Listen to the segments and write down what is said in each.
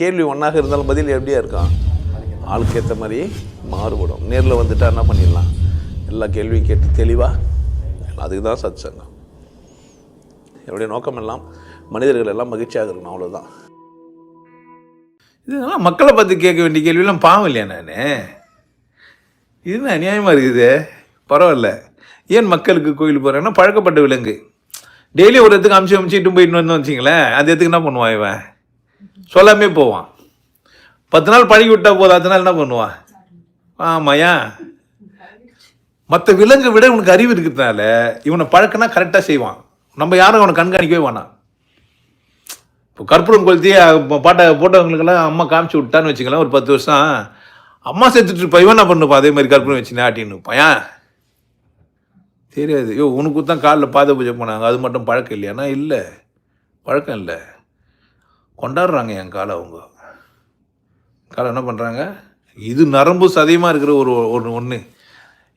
கேள்வி ஒன்றாக இருந்தாலும் பதில் எப்படியா இருக்கான் ஆளுக்கு ஏற்ற மாதிரி மாறுபடும். நேரில் வந்துட்டா என்ன பண்ணிடலாம்? எல்லா கேள்வியும் கேட்டு தெளிவாக அதுக்கு தான் சத் சங்கம் என்னுடைய நோக்கம் எல்லாம் மனிதர்கள் எல்லாம் மகிழ்ச்சியாக இருக்கணும் அவ்வளோதான் இதெல்லாம் மக்களை பார்த்து கேட்க வேண்டிய கேள்வியெல்லாம் பாவம் இல்லையா நான்? இது என்ன அநியாயமாக இருக்குது? பரவாயில்ல. ஏன் மக்களுக்கு கோயிலுக்கு போகிறேன்னா பழக்கப்பட்ட விலங்கு. டெய்லி ஒரு இடத்துக்கு அமிச்சு அமிச்சிட்டு போயிட்டு வந்தோம் வச்சிங்களேன் அது எதுக்கு என்ன பண்ணுவான் இவன்? சொல்லாமே போவான். பத்து நாள் பழகி விட்டா போதும் அடுத்த நாள் என்ன பண்ணுவான்? ஆமாயா மற்ற விலங்கை விட இவனுக்கு அறிவு இருக்கிறதுனால இவனை பழக்கனா கரெக்டாக செய்வான். நம்ம யாரும் அவனை கண்காணிக்கவே வேணாம். இப்போ கற்பூரம் கொளுத்தி பாட்டை போட்டவங்களுக்கெல்லாம் அம்மா காமிச்சு விட்டான்னு வச்சுக்கலாம் ஒரு பத்து வருஷம். அம்மா செத்துட்டு இருப்பா இவன் என்ன பண்ணுப்பா? அதே மாதிரி கற்பூரம் வச்சு நாட்டின்னு பையன் தெரியாது. ஐயோ உனக்கு தான் காலில் பாத பூஜை போனாங்க. அது மட்டும் பழக்கம் இல்லையானா இல்லை. பழக்கம் இல்லை. கொண்டாடுறாங்க என் காலை அவங்க. காலை என்ன பண்ணுறாங்க இது நரம்பு சதையமாக இருக்கிற ஒரு ஒன்று ஒன்று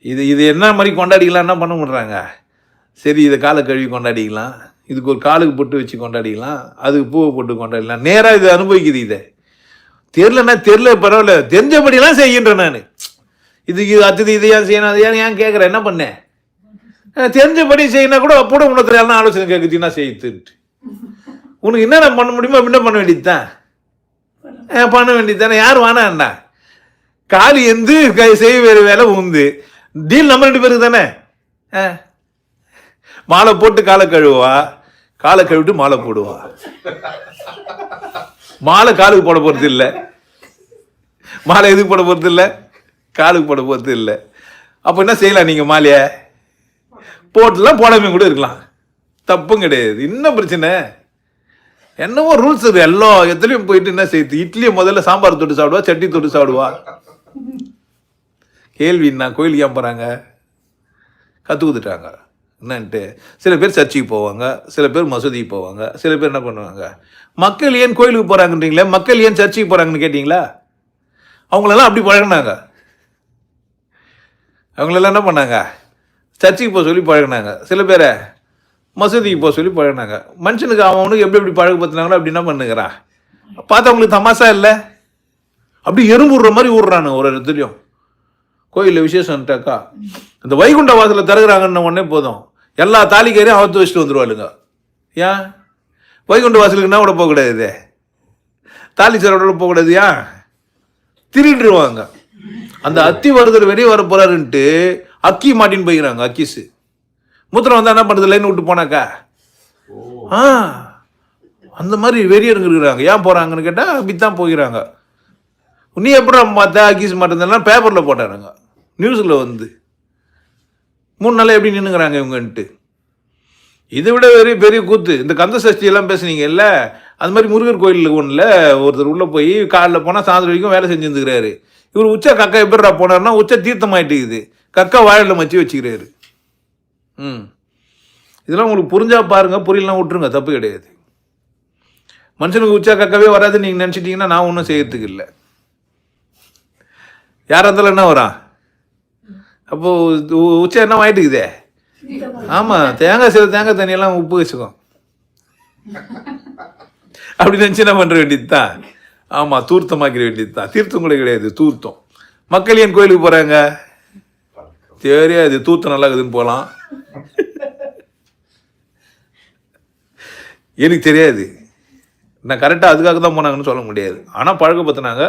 இது இது என்ன மாதிரி கொண்டாடிக்கலாம் என்ன பண்ண முடிறாங்க? சரி இதை காலை கழுவி கொண்டாடிக்கலாம். இதுக்கு ஒரு காலுக்கு பொட்டு வச்சு கொண்டாடிக்கலாம். அதுக்கு பூவை போட்டு கொண்டாடிக்கலாம். நேராக இது அனுபவிக்குது இதை. தெரிலன்னா தெரில பரவாயில்ல. தெரிஞ்சபடிலாம் செய்கின்றேன் நான். இதுக்கு இது அடுத்தது இது ஏன் செய்யணும் அது ஏன் ஏன் கேட்குறேன் என்ன பண்ணேன் தெரிஞ்சபடி செய்யினா கூட அப்போ உனக்கு எல்லாம் ஆலோசனை கேட்குச்சுன்னா செய்யுதுன்ட்டு. உனக்கு என்னென்ன பண்ண முடியுமோ என்ன பண்ண வேண்டியது தான் பண்ண வேண்டியது தானே யார் வேணாண்டா காலி எந்து செய்ய வேறு வேலை உந்து. டீல் நம்ம ரெண்டு பேருக்கு தானே? ஆ. மாலை போட்டு காலை கழுவா காலை கழுவிட்டு மாலை போடுவா. மாலை காலுக்கு போட போறது இல்ல மாலை எதுக்கு போட போறது இல்ல காலுக்கு போட போறது இல்ல அப்ப என்ன செய்யலாம் நீங்க மாலைய? போட்டுலாம் போடாம கூட இருக்கலாம். தப்பும் கிடையாது. என்ன பிரச்சனை? என்னவோ ரூல்ஸ் இது. எல்லா எதுலையும் போயிட்டு என்ன செய்யுது இட்லியை முதல்ல சாம்பார் தொட்டு சாப்பிடுவா சட்னி தொட்டு சாப்பிடுவா? கேள்வி என்ன? கோயிலுக்கு ஏன் போகிறாங்க கற்றுக்குத்துட்டாங்க என்னன்ட்டு? சில பேர் சர்ச்சுக்கு போவாங்க சில பேர் மசூதிக்கு போவாங்க சில பேர் என்ன பண்ணுவாங்க? மக்கள் ஏன் கோயிலுக்கு போகிறாங்கன்றீங்களே மக்கள் ஏன் சர்ச்சுக்கு போகிறாங்கன்னு கேட்டிங்களா? அவங்களெல்லாம் அப்படி பழகுனாங்க. அவங்களெல்லாம் என்ன பண்ணாங்க? சர்ச்சுக்கு போக சொல்லி பழகினாங்க. சில பேரை மசூதிக்கு போக சொல்லி பழகுனாங்க. மனுஷனுக்கு அவனுக்கு எப்படி எப்படி பழகப்படுத்தினாங்களோ அப்படி என்ன பண்ணுங்கிறான் பார்த்தா அவங்களுக்கு தமாசா இல்லை? அப்படி எறும்பு விடுற மாதிரி விடுறானு ஒரு இடத்துலையும். கோயிலில் விசேஷம்ட்டாக்கா இந்த வைகுண்ட வாசலில் திறகுறாங்கன்ன உடனே போதும். எல்லா தாலிக்காரையும் அவத்து வச்சுட்டு வந்துருவாளுங்க. ஏன்? வைகுண்ட வாசலுக்கு என்ன கூட போகக்கூடாது தாலி சரோட போகக்கூடாது ஏன்? திருடிடுவாங்க. அந்த அத்தி வருதல் வெளியே வர போறாருன்ட்டு அக்கி மாட்டின்னு போய்க்கிறாங்க அக்கிஸு மூத்திரம் வந்தால் என்ன பண்ணுறது லைன் விட்டு போனாக்கா? ஆ அந்த மாதிரி வெறியருங்க இருக்கிறாங்க ஏன் போகிறாங்கன்னு கேட்டால் அப்படித்தான் போகிறாங்க. நீ எப்படி பார்த்தா அக்கீஸ் மாட்டேன் பேப்பரில் போட்டாருங்க நியூஸில் வந்து. மூணு நாளாக எப்படி நின்றுங்கிறாங்க இவங்கன்ட்டு. இதை விட பெரிய பெரிய கூத்து. இந்த கந்த சஷ்டியெல்லாம் பேசுனீங்கல்ல அது மாதிரி முருகர் கோயிலில் ஒன்றில் ஒருத்தர் உள்ளே போய் காலில் போனால் சாயந்தரம் வரைக்கும் வேலை செஞ்சுருந்துக்கிறாரு. இவர் உச்சா கக்கா எப்படிடா போனார்னா உச்ச தீர்த்தமாயிட்டுக்குது கக்கா வாழையில் மச்சி வச்சுக்கிறாரு. ம். இதெல்லாம் உங்களுக்கு புரிஞ்சால் பாருங்க புரியலாம் விட்டுருங்க தப்பு கிடையாது. மனுஷனுக்கு உச்சா கக்கவே வராது நீங்கள் நினச்சிட்டிங்கன்னா நான் ஒன்றும் செய்யறதுக்கு இல்லை. யாராக இருந்தாலும் என்ன வரான் அப்போது உ- என்ன ஆகிட்டுக்குதே ஆமாம் தேங்காய் சில தேங்காய் தண்ணியெல்லாம் உப்பு வச்சுக்கோ அப்படி நினச்சி என்ன பண்ணுற வேண்டியது தான் ஆமாம் தூர்த்தமாக்கிற வேண்டியது தான் தீர்த்தம் கூட கிடையாது தூர்த்தம். மக்கள் ஏன் கோயிலுக்கு போகிறாங்க தெரியாது தூர்த்தம் நல்லா இருக்குதுன்னு போகலாம் எனக்கு தெரியாது. நான் கரெக்டாக அதுக்காக தான் போனாங்கன்னு சொல்ல முடியாது. ஆனால் பழக்கப்படுத்தினாங்க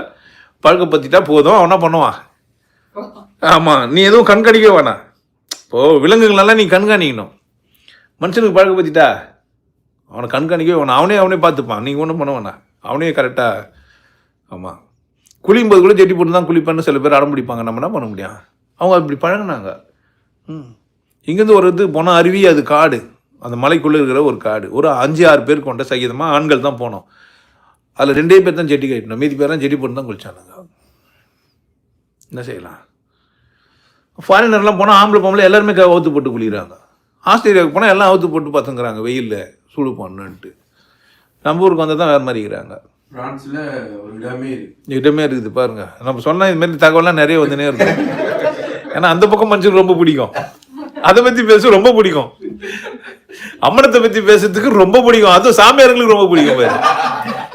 பழக்கப்படுத்திட்டா போதும். அவன் என்ன பண்ணுவான்? ஆமாம் நீ எதுவும் கண்காணிக்க வேணாம். இப்போது விலங்குகளெல்லாம் நீ கண்காணிக்கணும். மனுஷனுக்கு பழக்கப்படுத்திட்டா அவனை கண்காணிக்கவே வேணாம். அவனே அவனே பார்த்துப்பான். நீங்கள் ஒன்றும் பண்ண வேணாம். அவனே கரெக்டாக ஆமாம் குளிக்கும்போது கூட ஜெட்டி போட்டு தான் குளிப்பான்னு சில பேர் அடம் பிடிப்பாங்க. நம்ம என்ன பண்ண முடியும்? அவங்க அப்படி பழகினாங்க. ம். இங்கேருந்து ஒரு இது போனால் அருவி அது காடு. அந்த மலைக்குள்ளே இருக்கிற ஒரு காடு. ஒரு அஞ்சு ஆறு பேர் கொண்ட சகிதமாக ஆண்கள் தான் போனோம். அதில் ரெண்டே பேர் தான் ஜெட்டி கட்டணும் மீதி பேர் தான் ஜெட்டி போட்டு தான் குளிச்சானுங்க. என்ன செய்யலாம்? ஃபாரினர்லாம் போனால் ஆம்பளை பொம்பளை எல்லாருமே அவுத்து போட்டு குளிக்கிறாங்க. ஆஸ்திரேலியாவுக்கு போனால் எல்லாம் அவுத்து போட்டு பார்த்துங்கிறாங்க வெயிலில் சூடு பண்ணுன்ட்டு. நம்ம ஊருக்கு வந்தால் தான் வேறு மாதிரி இருக்கிறாங்க. பிரான்ஸ்ல ஒரு இடமே இருக்கு. இடமே இருக்குது பாருங்க. நம்ம சொன்ன இது மாதிரி தகவல்லாம் நிறைய வந்துனே இருக்கும். ஏன்னா அந்த பக்கம் மனுஷனுக்கு ரொம்ப பிடிக்கும். அதை பற்றி பேச ரொம்ப பிடிக்கும். அம்மனத்தை பற்றி பேசுறதுக்கு ரொம்ப பிடிக்கும். அதுவும் சாமியார்களுக்கு ரொம்ப பிடிக்கும் பாரு.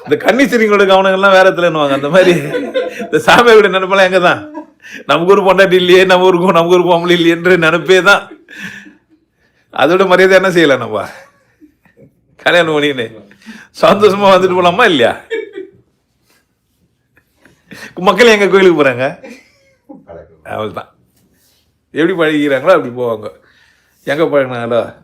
இந்த கன்னிசிரிங்களோட கவனங்கள்லாம் வேற இடத்துலன்னுவாங்க அந்த மாதிரி இந்த சாமியோட நினைப்பெல்லாம் எங்கே தான் நமக்கு ஒரு பொண்டாட்டி இல்லையே நம்ம ஊருக்கும் நமக்கு ஒரு பொம்பளை இல்லையன்ற நினைப்பே தான். அதோட மரியாதை என்ன செய்யலாம் நம்ம? கல்யாணம் பண்ணிக்கின்னு சந்தோஷமா வந்துட்டு போலாமா இல்லையா? மக்கள் எங்க கோயிலுக்கு போறாங்க? அவ்வளோதான் எப்படி பழகிக்கிறாங்களோ அப்படி போவாங்க. எங்கே பழகினாங்களோ?